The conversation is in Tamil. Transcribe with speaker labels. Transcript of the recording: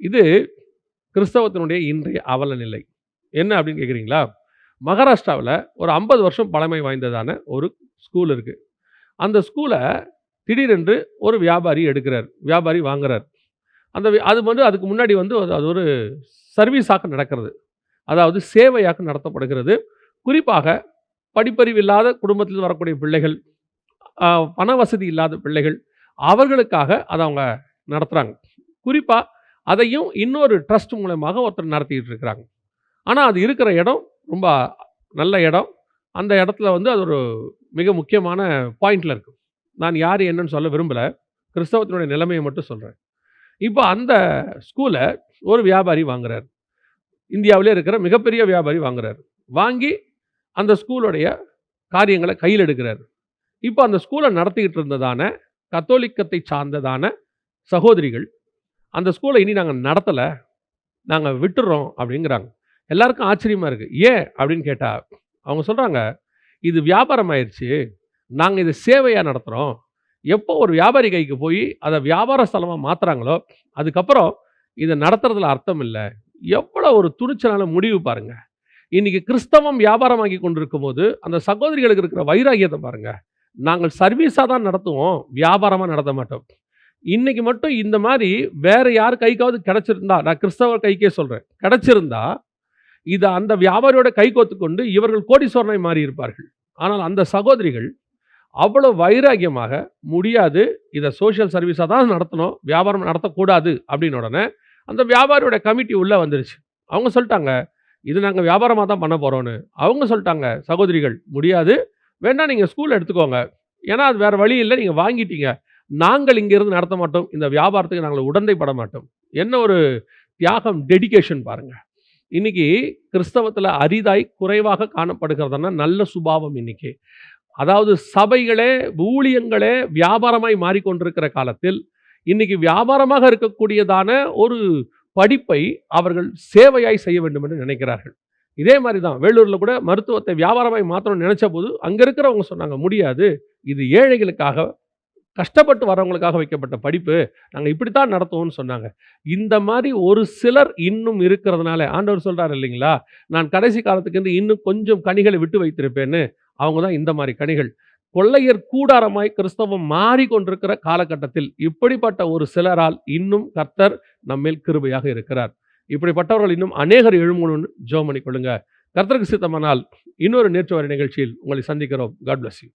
Speaker 1: இது கிறிஸ்தவத்தினுடைய இன்றைய அவல நிலை. என்ன அப்படின்னு கேட்குறீங்களா மகாராஷ்டிராவில் ஒரு ஐம்பது வருஷம் பழமை வாய்ந்ததான ஒரு ஸ்கூல் இருக்குது அந்த ஸ்கூலை திடீரென்று ஒரு வியாபாரி எடுக்கிறார். வியாபாரி வாங்குறார். அந்த அது வந்து அதுக்கு முன்னாடி வந்து அது அது ஒரு சர்வீஸாக நடக்கிறது. அதாவது சேவையாக நடத்தப்படுகிறது. குறிப்பாக படிப்பறிவு இல்லாத குடும்பத்தில் வரக்கூடிய பிள்ளைகள் பண வசதி இல்லாத பிள்ளைகள் அவர்களுக்காக அதை அவங்க நடத்துகிறாங்க குறிப்பாக அதையும் இன்னொரு ட்ரஸ்ட் மூலமாக ஒருத்தர் நடத்திக்கிட்டு இருக்கிறாங்க ஆனால் அது இருக்கிற இடம் ரொம்ப நல்ல இடம். அந்த இடத்துல வந்து அது ஒரு மிக முக்கியமான பாயிண்டில் இருக்குது நான் யார் என்னன்னு சொல்ல விரும்பலை. கிறிஸ்தவத்தினுடைய நிலைமையை மட்டும் சொல்கிறேன் இப்போ அந்த ஸ்கூலை ஒரு வியாபாரி வாங்குறார். இந்தியாவிலே இருக்கிற மிகப்பெரிய வியாபாரி வாங்குறார். வாங்கி அந்த ஸ்கூலுடைய காரியங்களை கையில் எடுக்கிறார். இப்போ அந்த ஸ்கூலை நடத்திக்கிட்டு இருந்ததான கத்தோலிக்கத்தை சார்ந்ததான சகோதரிகள் அந்த ஸ்கூலை இனி நாங்கள் நடத்தலை. நாங்கள் விட்டுறோம் அப்படிங்கிறாங்க. எல்லாருக்கும் ஆச்சரியமாக இருக்குது ஏன் அப்படின்னு கேட்டால் அவங்க சொல்கிறாங்க இது வியாபாரம் ஆயிடுச்சு நாங்கள் இது சேவையாக நடத்துகிறோம் எப்போ ஒரு வியாபாரி கைக்கு போய் அதை வியாபார ஸ்தலமாக மாற்றுறாங்களோ அதுக்கப்புறம் இதை நடத்துறதுல அர்த்தம் இல்லை. எவ்வளோ ஒரு துணிச்சலான முடிவு பாருங்கள் இன்றைக்கி கிறிஸ்தவம் வியாபாரமாக்கி கொண்டிருக்கும் போது அந்த சகோதரிகளுக்கு இருக்கிற வைராகியத்தை பாருங்கள் நாங்கள் சர்வீஸாக தான் நடத்துவோம். வியாபாரமாக நடத்த மாட்டோம். இன்னைக்கு மட்டும் இந்த மாதிரி வேற யார் கைக்காவது கிடைச்சிருந்தா நான் கிறிஸ்தவர் கைக்கே சொல்றேன். கிடைச்சிருந்தா இதை அந்த வியாபாரியோட கை கோத்து கொண்டு இவர்கள் கோடீஸ்வரனை மாறி இருப்பார்கள். ஆனால் அந்த சகோதரிகள் அவ்வளோ வைராகியமாக முடியாது இதை சோஷியல் சர்வீஸாக தான் நடத்தணும் வியாபாரம் நடத்தக்கூடாது அப்படின்னு உடனே அந்த வியாபாரியோட கமிட்டி உள்ளே வந்துருச்சு. அவங்க சொல்லிட்டாங்க இது நாங்கள் வியாபாரமாக தான் பண்ண போகிறோன்னு அவங்க சொல்லிட்டாங்க சகோதரிகள் முடியாது. வேணா நீங்கள் ஸ்கூல் எடுத்துக்கோங்க. ஏன்னா அது வேறு வழி இல்லை நீங்கள் வாங்கிட்டீங்க. நாங்கள் இங்கிருந்து நடத்த மாட்டோம். இந்த வியாபாரத்துக்கு நாங்கள் உடந்தைப்பட மாட்டோம். என்ன ஒரு தியாகம் டெடிகேஷன் பாருங்க. இன்னைக்கு கிறிஸ்தவத்தில் அரிதாய் குறைவாக காணப்படுகிறதுனா நல்ல சுபாவம் இன்னைக்கு. அதாவது சபைகளே ஊழியங்களே வியாபாரமாய் மாறிக்கொண்டிருக்கிற காலத்தில் இன்னைக்கு வியாபாரமாக இருக்கக்கூடியதான ஒரு படிப்பை அவர்கள் சேவையாய் செய்ய வேண்டும் என்று நினைக்கிறார்கள். இதே மாதிரி தான் வேலூரில் கூட மருத்துவத்தை வியாபாரமாய் மாற்றணும்னு நினச்ச போது அங்கே இருக்கிறவங்க சொன்னாங்க முடியாது. இது ஏழைகளுக்காக கஷ்டப்பட்டு வரவங்களுக்காக வைக்கப்பட்ட படிப்பு நாங்கள் இப்படித்தான் நடத்துவோம்னு சொன்னாங்க. இந்த மாதிரி ஒரு சிலர் இன்னும் இருக்கிறதுனால ஆண்டவர் சொல்கிறார் இல்லைங்களா? நான் கடைசி காலத்துக்கு வந்து இன்னும் கொஞ்சம் கனிகளை விட்டு வைத்திருப்பேன்னு அவங்க தான் இந்த மாதிரி கனிகள். கொள்ளையர் கூடாரமாய் கிறிஸ்தவம் மாறிக்கொண்டிருக்கிற காலகட்டத்தில் இப்படிப்பட்ட ஒரு சிலரால் இன்னும் கர்த்தர் நம்மேல் கிருபையாக இருக்கிறார். இப்படிப்பட்டவர்கள் இன்னும் அநேகர் எழுமணும்னு ஜோமணி கொள்ளுங்க கர்த்தருக்கு சித்தமானால் இன்னொரு நேற்று வரை நிகழ்ச்சியில் உங்களை சந்திக்கிறோம். God bless you